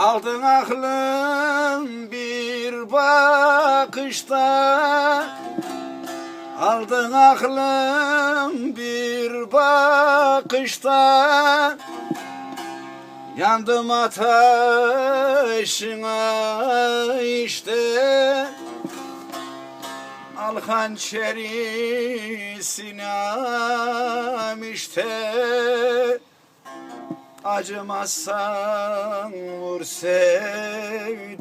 Aldın aklım bir bakışta. Aldın aklım bir bakışta. Yandım ateşine işte. Al hançeri sinem işte Acımazsan vur sevdiğim.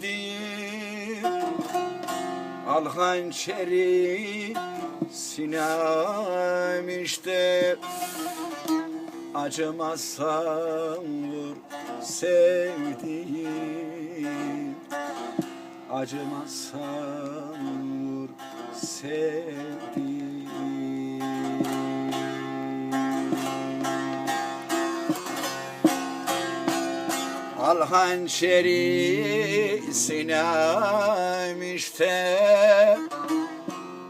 Al hançeri sinem işte. Acımazsan vur sevdiğim. Acımazsan vur sevdiğim Al hançeri sinem işte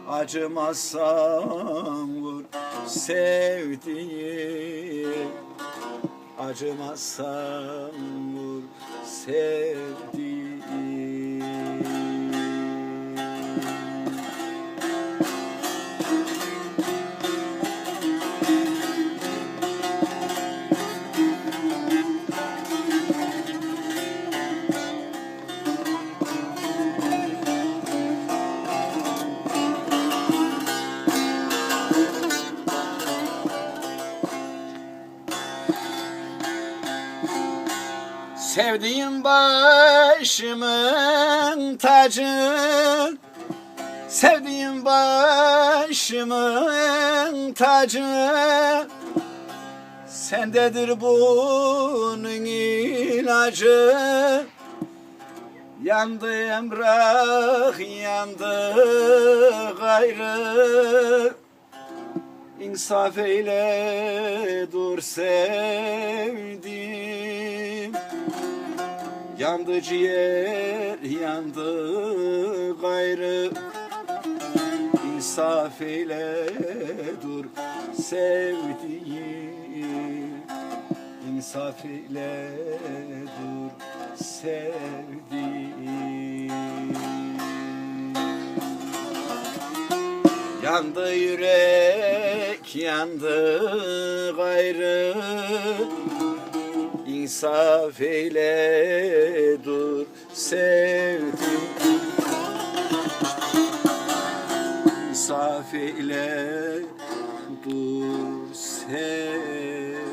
Acımazsan vur sevdiğim Acımazsan vur sevdiğim Sevdiğim başımın tacı. Sevdiğim başımın tacı. Sendedir bunun ilacı. Yandı emrah yandı gayrı. İnsaf eyle dur sevdim Yandı ciğer yandı gayrı. İnsaf eyle dur sevdiğim. İnsaf eyle dur sevdiğim. Yandı yürek yandı gayrı İnsaf eyle dur sevdim. İnsaf eyle dur sevdim